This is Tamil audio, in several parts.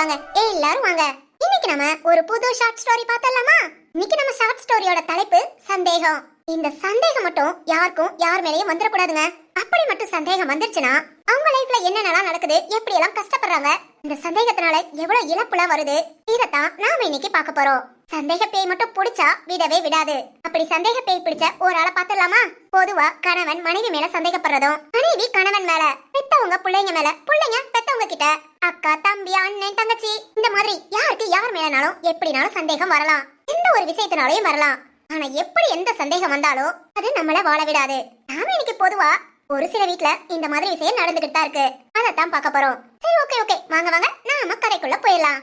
வாங்க. எல்லாரும் வாங்க. இன்னைக்கு நம்ம ஒரு புது ஷார்ட் ஸ்டோரி பார்த்தலாமா இன்னைக்கு நம்ம ஷார்ட் ஸ்டோரியோட தலைப்பு சந்தேகம். இந்த சந்தேகம் மட்டும் யாருக்கும் யார் மேலேயும் வந்துடக்கூடாதுங்க. அப்படி மட்டும் சந்தேகம் வந்துருச்சுன்னா அவங்க லைஃப்ல என்னென்னலாம் நடக்குது எப்படி எல்லாம் கஷ்டப்படுறாங்க இந்த சந்தேகத்தினால எவ்வளவு இழப்புலாம் வருது இதைத்தான் நாம இன்னைக்கு பார்க்க போறோம். சந்தேக பேய் மட்டும் பிடிச்சா விடவே விடாது. அப்படி சந்தேக பேய் பிடிச்ச ஒரு ஆளை பாத்துடலாமா பொதுவா கணவன் மனைவி மேல சந்தேகப்படுறதும் மனைவி கணவன் மேல பெத்தவங்க பிள்ளைங்க மேல பிள்ளைங்க பெத்தவங்க கிட்ட அக்கா தம்பி அண்ணன் தங்கச்சி இந்த மாதிரி யாருக்கு யார் மேலனாலும் எப்படினாலும் சந்தேகம் வரலாம். எந்த ஒரு விஷயத்தினாலையும் வரலாம். ஆனா எப்படி எந்த சந்தேகம் வந்தாலும் அது நம்மள வாழ விடாது. நாம இன்னைக்கு பொதுவா ஒரு சில வீட்ல இந்த மாதிரி விஷயம் நடந்துகிட்டு தான் இருக்கு. அதைத்தான் பார்க்க போறோம். சரி ஓகே ஓகே வாங்க வாங்க. நாம கதைக்குள்ள போயிடலாம்.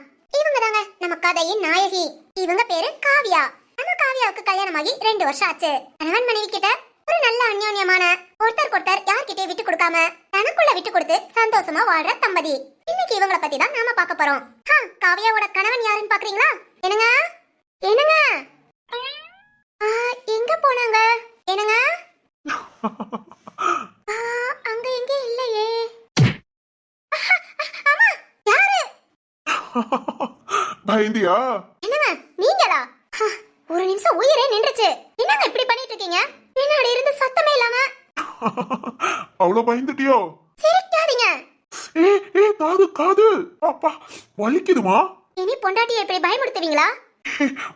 கதையின் நாயகி. இவங்க பேரு காவியா. நம்ம காவியாவுக்கு கல்யாணமாகி ரெண்டு வருஷம் ஆச்சு. கணவன் மனைவி கிட்ட ஒரு நல்ல அந்யோன்யமான ஒருத்தர் ஒருத்தர் யார்கிட்டயும் விட்டு கொடுக்காம தனக்குள்ள விட்டு கொடுத்து சந்தோஷமா வாழ்ற தம்பதி. இன்னைக்கு இவங்கள பத்தி தான் நாம பார்க்க போறோம். காவியாவோட கணவன் யாருன்னு பாக்குறீங்களா? என்னங்க? என்னங்க? எங்க போனாங்க? என்னங்க? அங்க எங்க இல்லையே? ஆமா. யாரு? பயந்தியா என்னங்க நீங்களா ஒரு நிமிஷம் உயிரே நின்றுச்சு. என்னங்க இப்படி பண்ணிட்டு இருக்கீங்க? பின்னாடி இருந்து சத்தமே இல்லாம. அவ்வளவு பயந்துட்டியோ? சிரிக்காதீங்க. ஏ ஏ காது காது. அப்பா வலிக்குதுமா? இனி பொண்டாட்டியை இப்படி பயமுடுத்துவீங்களா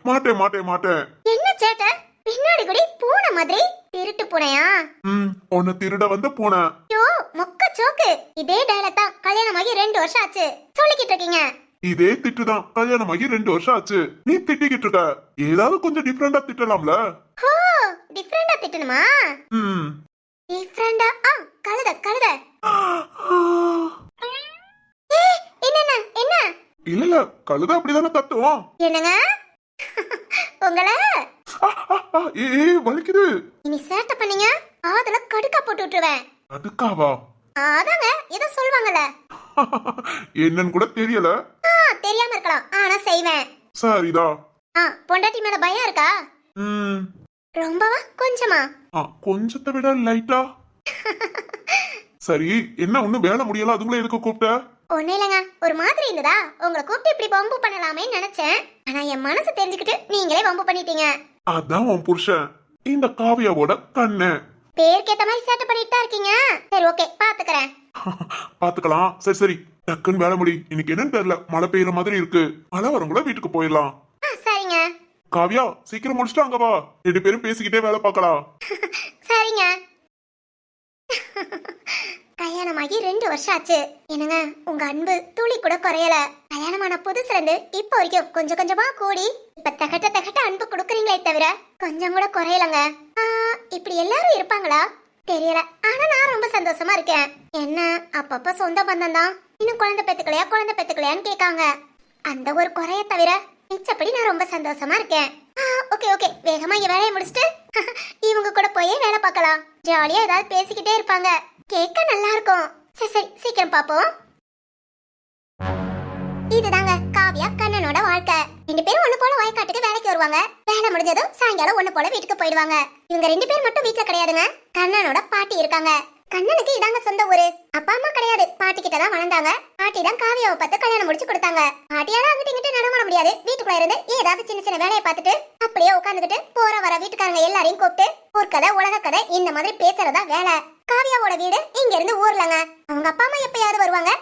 மாட்டேன் மாட்டேன் மாட்டேன். என்ன சேட்டை? பின்னாடி கூடி பூனை மாதிரி திருட்டு பூனையா? ம் உன்னை திருட வந்த பூனை. ஐயோ மொக்க சோக்கு. இதே டயலாக் தான் கல்யாணமாகி ரெண்டு வருஷம் ஆச்சு. சொல்லிக்கிட்டு இருக்கீங்க. இதே திட்டுதான். கல்யாணமாகி ரெண்டு வருஷம் ஆச்சு. நீ திட்டிக்கிட்டு இருக்க. ஏதாவது கொஞ்சம் டிஃப்ரெண்டா திட்டலாம்ல? டிஃப்ரெண்டா திட்டணுமா? ம். டிஃப்ரெண்டா ஆ? கழுத கழுத. என்னென்ன என்ன? இல்ல இல்ல கழுத அப்படிதானே கத்துவோம் என்னங்க? உங்களை? ஏ வலிக்குது. இனி சேட்டை பண்ணீங்க? அதுல கடுக்கா போட்டு விட்டுருவேன். அதுக்காவா அதாங்க ஏதோ சொல்லுவாங்கல்ல. என்னன்னு கூட தெரியல. தெரியாம இருக்கலாம். ஆனா செய்வேன். சரிதா ஆ பொண்டாட்டி மேல பயம் இருக்கா? ம். ரொம்பவா? கொஞ்சமா? ஆ கொஞ்சத்தை விட லைட்டா சரி என்ன ஒண்ணும் வேலை முடியல? அதுக்குள்ள எதுக்கு கூப்பிட்ட? ஒண்ணு இல்லைங்க. ஒரு மாதிரி இருந்ததா? உங்களை கூப்பிட்டு இப்படி வம்பு பண்ணலாமே நினைச்சேன். ஆனா என் மனசு தெரிஞ்சுக்கிட்டு நீங்களே வம்பு பண்ணிட்டீங்க. அதான் உன் புருஷன். இந்த காவியாவோட கண்ணு. பேருக்கு ஏத்த மாதிரி சேட்டை பண்ணிட்டு தான் இருக்கீங்க. சரி ஓகே பாத்துக்கறேன். பாத்துக்கலாம். சரி சரி. டக்குன்னு வேலை முடி. இன்னைக்கு என்னன்னு தெரியல. மழை பெய்யுற மாதிரி இருக்கு. மழை வரவங்கள வீட்டுக்கு போயிடலாம். சரிங்க. காவியா சீக்கிரம் முடிச்சுட்டு அங்க வா. ரெண்டு பேரும் பேசிக்கிட்டே வேலை பார்க்கலாம். சரிங்க. கல்யாணமாகி ரெண்டு வருஷம் ஆச்சு. என்னங்க உங்க அன்பு துளி கூட குறையல. கல்யாணமான புதுசுல இருந்து இப்போ வரைக்கும் கொஞ்சம் கொஞ்சமா கூடி இப்ப தகட்ட தகட்ட அன்பு கொடுக்குறீங்களே தவிர கொஞ்சம் கூட குறையலங்க. இப்படி எல்லாரும் இருப்பாங்களா? தெரியல. ஆனா நான் ரொம்ப சந்தோஷமா இருக்கேன். என்ன அப்பப்ப சொந்த பந்தம் தான். இன்னும் குழந்தை பெத்துக்கலையா குழந்தை பெத்துக்கலையான்னு கேட்காங்க. அந்த ஒரு குறைய தவிர மிச்சப்படி நான் ரொம்ப சந்தோஷமா இருக்கேன். ஓகே ஓகே வேகமா இங்க வேலையை முடிச்சுட்டு இவங்க கூட போய் வேலை பார்க்கலாம். ஜாலியா ஏதாவது பேசிக்கிட்டே இருப்பாங்க. கேட்க நல்லா இருக்கும். சரி சரி சீக்கிரம் பாப்போம் இதுதாங்க காவியா கண்ணனோட வாழ்க்கை. ரெண்டு பேரும் ஒண்ணு போல வயக்காட்டுக்கு வேலைக்கு வருவாங்க. வேலை முடிஞ்சதும் சாயங்காலம் ஒண்ணு போல வீட்டுக்கு போயிடுவாங்க. இவங்க ரெண்டு பேர் மட்டும் வீட்டுல கிடையாதுங்க. கண்ணனோட பாட்டி இருக்காங்க. கண்ணனுக்கு இதாங்க சொந்த ஊரு. அப்பா அம்மா கிடையாது. பாட்டி கிட்ட தான் வளர்ந்தாங்க. பாட்டி தான் காவியாவை பார்த்து கல்யாணம் முடிச்சு கொடுத்தாங்க. பாட்டியால அங்கிட்ட இங்கிட்ட நடமாட முடியாது. வீட்டுக்குள்ள இருந்து ஏதாவது சின்ன சின்ன வேலையை பார்த்துட்டு அப்படியே உட்காந்துக்கிட்டு போற வர வீட்டுக்காரங்க எல்லாரையும் கூப்பிட்டு ஊர்க்கதை உலக கதை இந்த மாதிரி பேசுறதா வேலை. காவியாவோட வீடு இங்க இருந்து ஊர்லங்க. அவங்க அப்பா அம்மா எப்பயாவது வருவாங்க.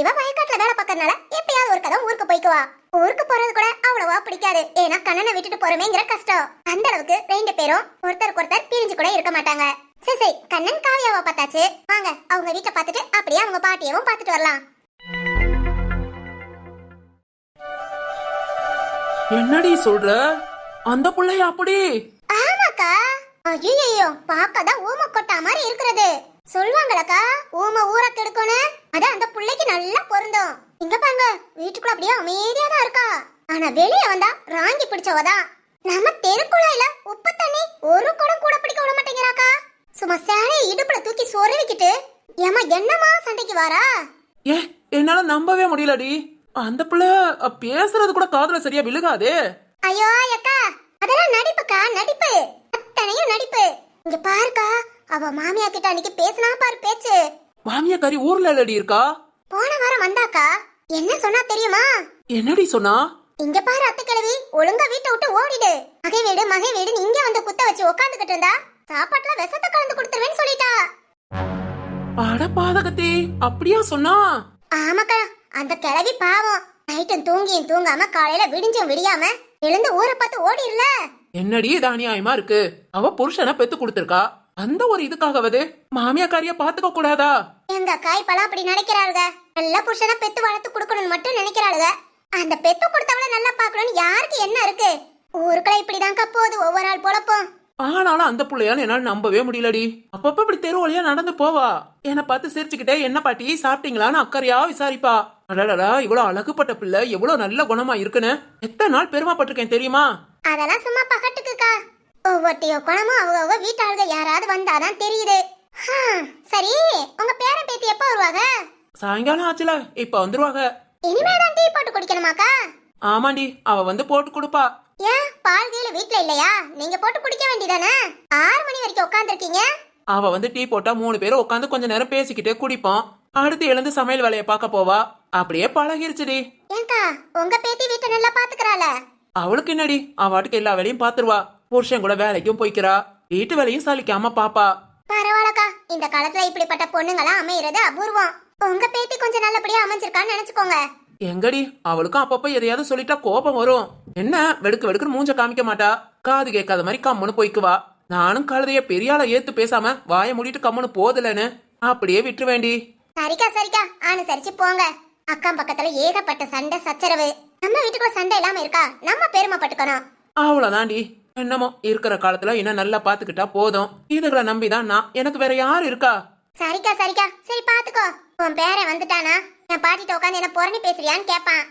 இவ வயக்காட்டுல வேலை பார்க்கறதுனால எப்பயாவது ஒரு கதை ஊருக்கு போய்க்குவா. ஊருக்கு போறது கூட அவ்வளவா பிடிக்காது. ஏன்னா கண்ணனை விட்டுட்டு போறமேங்கிற கஷ்டம். அந்த அளவுக்கு ரெண்டு பேரும் ஒருத்தருக்கு ஒருத்தர் பிரிஞ்சு கூட இருக்க மாட்டாங்க. சரி சரி கண்ணன் காவியாவை பார்த்தாச்சு. வாங்க அவங்க வீட்டை பார்த்துட்டு அப்படியே அவங்க பாட்டியவும் பார்த்துட்டு வரலாம். என்னடி சொல்ற? அந்த புள்ளைய அப்படி? ஆமாக்கா. ஐயோ பார்க்கதான் ஊம கொட்டா மாதிரி இருக்கிறது. சொல்லுவாங்களக்கா ஊம ஊற கெடுக்கணும் அது அந்த புள்ளைக்கு நல்லா பொருந்தும். இங்க பாங்க வீட்டுக்குள்ள அப்படியே அமைதியா தான் இருக்கா. ஆனா வெளிய வந்தா ராங்கி பிடிச்சவதான் நம்ம தெருக்குழாயில உப்பு தண்ணி ஒரு குடம் கூட பிடிக்க விட மாட்டேங்கிறாக்கா. சும்மா சேலைய இடுப்புல தூக்கி சொருவிக்கிட்டு ஏமா என்னமா சண்டைக்கு வாரா? ஏ என்னால நம்பவே முடியலடி. அந்த புள்ள பேசுறது கூட காதுல சரியா விழுகாதே. ஐயோ அக்கா அதெல்லாம் நடிப்புக்கா நடிப்பு. அத்தனையும் நடிப்பு. இங்க பாருக்கா அவ மாமியா கிட்ட அன்னைக்கு பேசினா பாரு பேச்சு. மாமியாக்காரி ஊர்ல இல்லடி இருக்கா? போன வாரம் வந்தாக்கா. என்ன சொன்னா தெரியுமா? என்னடி சொன்னா? இங்க பாரு அத்தை கிழவி ஒழுங்கா வீட்டை விட்டு ஓடிடு. மகை வீடு மகை வீடு இங்க வந்து குத்த வச்சு உட்காந்துக்கிட்டு இருந்தா. சாப்பாட்டுல விஷத்தை கலந்து கொடுத்துருவேன்னு சொல்லிட்டா. அட பாதகத்தே அப்படியா சொன்னா? ஆமாக்கா அந்த கிழவி பாவம். நைட்டும் தூங்கியும் தூங்காம காலையில விடிஞ்சும் விடியாம எழுந்து ஊரை பார்த்து ஓடிடல என்னடி இது அநியாயமா இருக்கு? அவ புருஷனை பெத்து கொடுத்திருக்கா. அந்த ஒரு இதுக்காகவது மாமியாக்காரிய பாத்துக்க கூடாதா? எங்க அக்கா இப்பெல்லாம் அப்படி நினைக்கிறாளுக. நல்ல புருஷனை பெத்து வளர்த்து கொடுக்கணும்னு மட்டும் நினைக்கிறாளுக. அந்த பெத்து கொடுத்தவள நல்லா பார்க்கணும்னு யாருக்கு என்ன இருக்கு? ஊருக்குள்ள இப்படிதான்க்கா போகுது. ஒவ்வொரு ஆள் பொழப்போம். ஆனாலும் அந்த புள்ளையால என்னால நம்பவே முடியலடி. அப்பப்ப இப்படி தெரு வழியா நடந்து போவா. என்னை பார்த்து சிரிச்சுக்கிட்டே என்ன பாட்டி சாப்பிட்டீங்களான்னு அக்கறையா விசாரிப்பா. அடடடா இவ்வளவு அழகுப்பட்ட பிள்ளை எவ்வளவு நல்ல குணமா இருக்குன்னு. எத்தனை நாள் பெருமைப்பட்டிருக்கேன் தெரியுமா? அதெல்லாம் சும்மா பகட்டுக்குக்கா. ஒவ்வொருத்தையோ குணமும் அவங்க வீட்டாளுக யாராவது வந்தாதான் தெரியுது. சரி உங்க பேரன் பேத்தி எப்ப வருவாங்க? சாயங்காலம் ஆச்சுல இப்ப வந்துருவாங்க. இனிமேல் தான் டீ போட்டு குடிக்கணுமாக்கா? ஆமாண்டி அவ வந்து போட்டு கொடுப்பா. ஏன் பால் கீழ வீட்ல இல்லையா? நீங்க போட்டு குடிக்க வேண்டியதானே? ஆறு மணி வரைக்கும் உட்காந்துருக்கீங்க அவ வந்து டீ போட்டா மூணு பேரும் உட்காந்து கொஞ்ச நேரம் பேசிக்கிட்டே குடிப்போம். அடுத்து எழுந்து சமையல் வேலையை பார்க்க போவா. அப்படியே பழகிருச்சுடி. ஏங்கா உங்க பேத்தி வீட்டை நல்லா பாத்துக்கறாள. அவளுக்கு என்னடி? அவட்டுக்கு எல்லா வேலையும் பாத்துருவா. புருஷன் கூட வேலைக்கும் போய்க்கிறா. வீட்டு வேலையும் சலிக்காம பாப்பா. பரவாயில்லக்கா இந்த காலத்துல இப்படிப்பட்ட பொண்ணுங்களாம் அமையறது அபூர்வம். உங்க பேத்தி கொஞ்சம் நல்லபடியா அமைஞ்சிருக்கான்னு நினைச்சுக்கோங்க. எங்கடி? அவளுக்கும் அப்பப்ப எதையாவது சொல்லிட்டா கோபம் வரும். என்ன? வெடுக்கு வெடுக்குன்னு மூஞ்ச காமிக்க மாட்டா. காது கேட்காத மாதிரி கம்முன்னு போய்க்குவா. நானும் கழுதைய பெரிய ஆளை ஏத்து பேசாம வாயை மூடிட்டு கம்முன்னு போதலன்னு. அப்படியே விட்டு வேண்டி சரிக்கா சரிக்கா. அனுசரிச்சு போங்க. அக்கம் பக்கத்துல ஏகப்பட்ட சண்டை சச்சரவு. நம்ம வீட்டுக்குள்ள சண்டை இல்லாம இருக்கா? நம்ம பெருமைப்பட்டுக்கணும் அவ்வளவுதான்டி. என்னமோ இருக்கிற காலத்துல இன்னும் நல்லா பாத்துக்கிட்டா போதும். இதுகளை நம்பிதான் நான். எனக்கு வேற யார் இருக்கா? சரிக்கா சரிக்கா. சரி பாத்துக்கோ. உன் பேரன் வந்துட்டானா? என் பாட்டிட்ட உட்காந்து என்ன புறணி பேசுறியான்னு கேட்பான்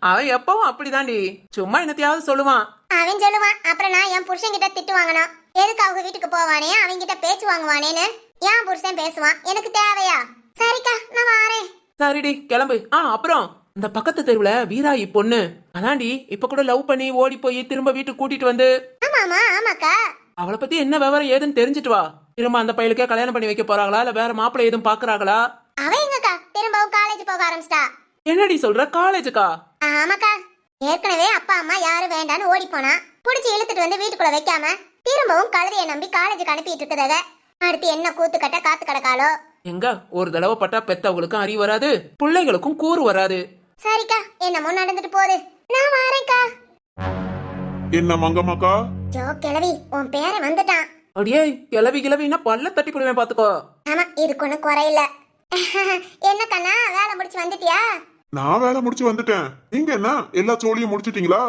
அவன் எப்பவும் அப்படிதான்டி. சும்மா என்னத்தையாவது சொல்லுவான். அவன் சொல்லுவான் அப்புறம் நான் என் புருஷன் கிட்ட திட்டு வாங்கணும். எதுக்கு அவங்க வீட்டுக்கு போவானே அவங்க கிட்ட பேச்சு வாங்குவானேன்னு என் புருஷன் பேசுவான். எனக்கு தேவையா? சரிக்கா நான் வாரேன். சரிடி கிளம்பு. ஆ அப்புறம்? இந்த பக்கத்து தெருவுல வீராயி பொண்ணு. அதான்டி இப்ப கூட லவ் பண்ணி ஓடி போய் திரும்ப வீட்டுக்கு கூட்டிட்டு வந்து. ஆமாமா ஆமாக்கா. அவளை பத்தி என்ன விவரம் ஏதுன்னு தெரிஞ்சுட்டு வா. திரும்ப அந்த பையலுக்கே கல்யாணம் பண்ணி வைக்க போறாங்களா? இல்ல வேற மாப்பிள்ளை எதுவும் பாக்குறாங்களா? திரும்பவும் காலேஜ் போக ஆரம்பிச்சிட்டா. என்னடி சொல்ற? காலேஜுக்கா ஆமாக்கா. ஏற்கனவே அப்பா அம்மா யாரும் வேண்டான்னு ஓடி போனா. புடிச்சு இழுத்துட்டு வந்து வீட்டுக்குள்ள வைக்காம திரும்பவும் கழுதைய நம்பி காலேஜுக்கு அனுப்பிட்டு இருக்குதக அடுத்து என்ன கூத்து கட்ட காத்து கிடக்காளோ? எங்க? ஒரு தடவை பட்டா பெத்தவங்களுக்கும் அறிவு வராது பிள்ளைகளுக்கும் கூறு வராது. சரிக்கா என்னமோ நடந்துட்டு போகுது. நான் வாரேன்க்கா. என்ன மங்கம்மாக்கா? ஜோ கிழவி உன் பேரன் வந்துட்டான். அடியே கிளவி கிளவின்னா பல்ல தட்டி போடுவேன் பாத்துக்கோ. ஆமா இதுக்கு ஒண்ணும் குறையில என்ன கண்ணா வேலை முடிச்சு வந்துட்டியா? நான் வேலை முடிச்சு வந்துட்டேன். நீங்க என்ன? எல்லா சோழியும் முடிச்சிட்டீங்களா.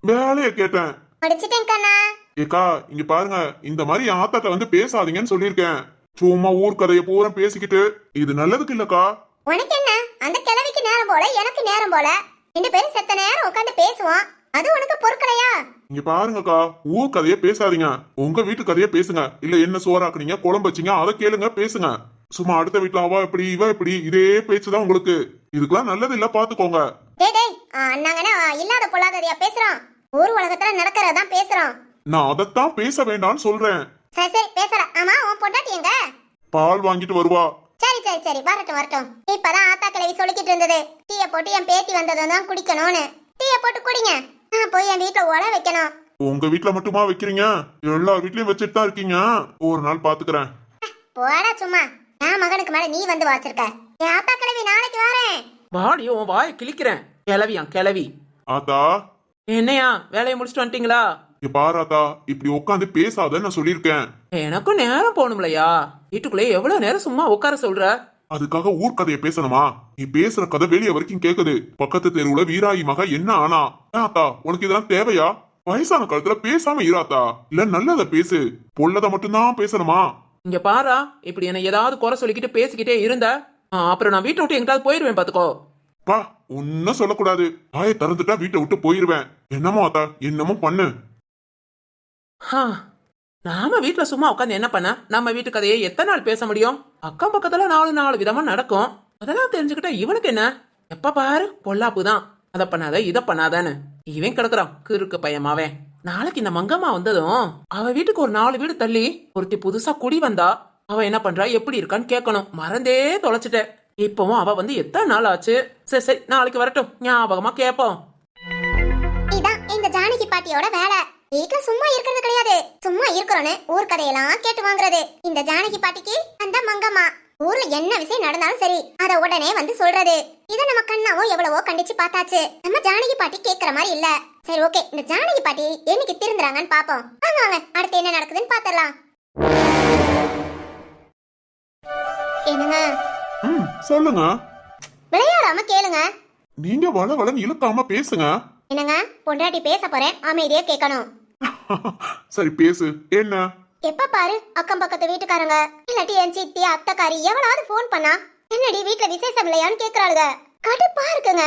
வேலைய கேட்டேன். முடிச்சிட்டேன் கண்ணா. ஏக்கா இங்க பாருங்க இந்த மாதிரி என் ஆத்தாட்ட வந்து பேசாதீங்கன்னு சொல்லியிருக்கேன். சும்மா ஊர் கதைய பூரா பேசிக்கிட்டு இது நல்லதுக்கு இல்லக்கா. உனக்கு என்ன? அந்த கிழவிக்கு நேரம் போல எனக்கு நேரம் போல. ரெண்டு பேரும் செத்த நேரம் உட்காந்து பேசுவோம். அது உனக்கு பொறுக்கலையா? இங்க பாருங்கக்கா ஊர் கதைய பேசாதீங்க. உங்க வீட்டு கதைய பேசுங்க. இல்ல என்ன சோறாக்குனீங்க குழம்பு வச்சீங்க அதை கேளுங்க பேசுங்க. சும்மா அடுத்த வீட்டுல அவ இப்படி இவ இப்படி இதே பேச்சுதான் உங்களுக்கு. இதுக்கெல்லாம் நல்லது இல்ல பாத்துக்கோங்க. டேய் டேய் அண்ணாங்கன்னு இல்லாத பொல்லாததையா பேசுறோம் ஊர் உலகத்துல நடக்கிறதான் பேசுறோம் நான் அதைத்தான் பேச வேண்டாம்னு சொல்றேன். சரி சரி பேசல. ஆமா உன் பொண்டாட்டி எங்க? பால் வாங்கிட்டு வருவா. சரி சரி சரி வரட்டும் வரட்டும். இப்பதான் ஆத்தா கிழவி சொல்லிக்கிட்டு இருந்தது. டீயை போட்டு என் பேத்தி வந்ததும் தான் குடிக்கணும்னு. டீயை போட்டு குடிங்க. நான் போய் என் வீட்டுல உல வைக்கணும். உங்க வீட்ல மட்டுமா வைக்கிறீங்க? எல்லா வீட்லயும் வச்சுட்டு தான் இருக்கீங்க. ஒரு நாள் பாத்துக்கிறேன். போடா சும்மா. என் மகனுக்கு மேல நீ வந்து வாச்சிருக்க. என் ஆத்தா கிழவி நாளைக்கு வரேன். வாடி உன் வாயை கிழிக்கிறேன். கிளவியா கிளவி ஆத்தா? என்னையா வேலையை முடிச்சுட்டு வந்துட்டீங்களா? இங்க பாரு ஆத்தா இப்படி உட்காந்து பேசாதன்னு நான் சொல்லியிருக்கேன். எனக்கும் நேரம் போகணும்லையா வீட்டுக்குள்ளே எவ்வளவு நேரம் சும்மா உட்கார சொல்ற? அதுக்காக ஊர் கதையை பேசணுமா? நீ பேசுற கதை வெளிய வரைக்கும் கேக்குது. பக்கத்து தெருவுல வீராயி மக என்ன ஆனா? ஆத்தா உனக்கு இதெல்லாம் தேவையா? வயசான காலத்துல பேசாம இராத்தா இல்ல நல்லத பேசு. பொல்லத மட்டும்தான் பேசணுமா? இங்க பாரா இப்படி என்ன ஏதாவது குறை சொல்லிக்கிட்டு பேசிக்கிட்டே இருந்த. அப்புறம் நான் வீட்டை விட்டு எங்கிட்டாவது போயிருவேன் பாத்துக்கோ. பா ஒன்னும் சொல்லக்கூடாது. வாயை திறந்துட்டா வீட்டை விட்டு போயிருவேன். என்னமோ ஆத்தா என்னமோ பண்ணு. நாம வீட்ல சும்மா உட்காந்து என்ன பண்ண? நம்ம வீட்டு கதையை எத்தனை நாள் பேச முடியும்? அக்கம் பக்கத்துல நாலு நாலு விதமா நடக்கும். அதெல்லாம் தெரிஞ்சுக்கிட்டா இவனுக்கு என்ன? எப்ப பாரு பொல்லாப்பு தான். அதை பண்ணாத இதை பண்ணாதான்னு. இவன் கிடக்குறான் கிறுக்கு பையமாவே. நாளைக்கு இந்த மங்கம்மா வந்ததும் அவ வீட்டுக்கு ஒரு நாலு வீடு தள்ளி ஒருத்தி புதுசா குடி வந்தா அவ என்ன பண்றா எப்படி இருக்கான்னு கேட்கணும். மறந்தே தொலைச்சிட்டேன் இப்பவும் அவ வந்து எத்தனை நாள் ஆச்சு? சரி சரி நாளைக்கு வரட்டும். ஞாபகமா கேப்போம். இதான் இந்த ஜானகி பாட்டியோட வேலை. வீட்டுல சும்மா இருக்கிறது கிடையாது. சும்மா இருக்கிறோன்னு ஊர் கதையெல்லாம் கேட்டு வாங்குறது. இந்த ஜானகி பாட்டிக்கு அந்த மங்கம்மா. ஊர்ல என்ன விஷயம் நடந்தாலும் சரி அத உடனே வந்து சொல்றது. இத நம்ம கண்ணாவும் எவ்வளவோ கண்டிச்சு பார்த்தாச்சு. நம்ம ஜானகி பாட்டி கேக்குற மாதிரி இல்ல. சரி ஓகே இந்த ஜானகி பாட்டி என்னைக்கு திருந்துறாங்கன்னு பாப்போம். வாங்க வாங்க. அடுத்து என்ன நடக்குதுன்னு பாத்திரலாம் என்னங்க? ம் சொல்லுங்க. விளையாடாம கேளுங்க. நீங்க வள வளன்னு இழுக்காம பேசுங்க. என்னங்க? பொண்டாட்டி பேச போறேன். அமைதியா கேட்கணும் சரி பேசு. என்ன? எப்ப பாரு அக்கம் பக்கத்து வீட்டுக்காரங்க. இல்லாட்டி என் சித்தி அத்தைக்காரி எவளாவது ஃபோன் பண்ணா என்னடி வீட்ல விசேஷம் இல்லையான்னு கேக்குறாளுங்க கடுப்பா இருக்குங்க.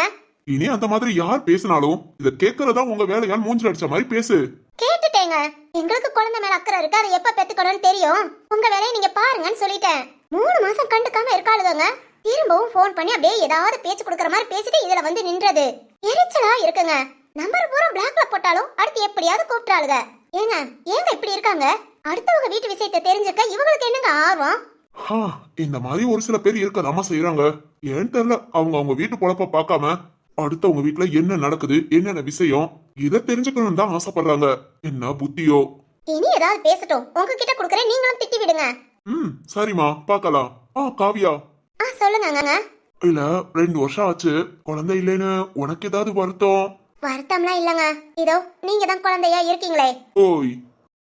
இனி அந்த மாதிரி யார் பேசினாலும் இத கேக்குறதா உங்க வேலையால் மூஞ்சில் அடிச்ச மாதிரி பேசு. கேட்டுட்டேங்க. எங்களுக்கு குழந்தை மேல அக்கறை இருக்கு அதை எப்ப பெத்துக்கணும்னு தெரியும். உங்க வேலையை நீங்க பாருங்கன்னு சொல்லிட்டேன். மூணு மாசம் கண்டுக்காம இருக்காளுங்க திரும்பவும் ஃபோன் பண்ணி அப்படியே ஏதாவது பேச்சு கொடுக்கற மாதிரி பேசிட்டு இதுல வந்து நின்றது. எரிச்சலா இருக்குங்க. நம்பர் பூரா பிளாக்ல போட்டாலும் அடுத்து எப்படியாவது கூப்பிட்டாளுங்க ஏங்க ஏங்க இப்படி இருக்காங்க? அடுத்தவங்க வீட்டு விஷயத்தை தெரிஞ்சுக்க இவங்களுக்கு என்னங்க ஆர்வம்? ஹா, இந்த மாதிரி ஒரு சில பேர் இருக்கதாம செய்யறாங்க ஏன்னு தெரியல அவங்க அவங்க வீட்டு பொழப்ப பார்க்காம அடுத்தவங்க வீட்டுல என்ன நடக்குது என்னென்ன விஷயம் இத தெரிஞ்சுக்கணும்னு தான் ஆசைப்படுறாங்க. என்ன புத்தியோ? இனி ஏதாவது பேசட்டும். உங்ககிட்ட குடுக்கறேன் நீங்களும் திட்டி விடுங்க. ம் சரிம்மா பார்க்கலாம். ஆ காவியா. ஆ சொல்லுங்கங்க. இல்ல ரெண்டு வருஷம் ஆச்சு. குழந்தை இல்லைன்னு உனக்கு ஏதாவது வருத்தம்? வருத்தம்லாம் இல்லைங்க. இதோ நீங்க தான் குழந்தையா இருக்கீங்களே. ஓய்.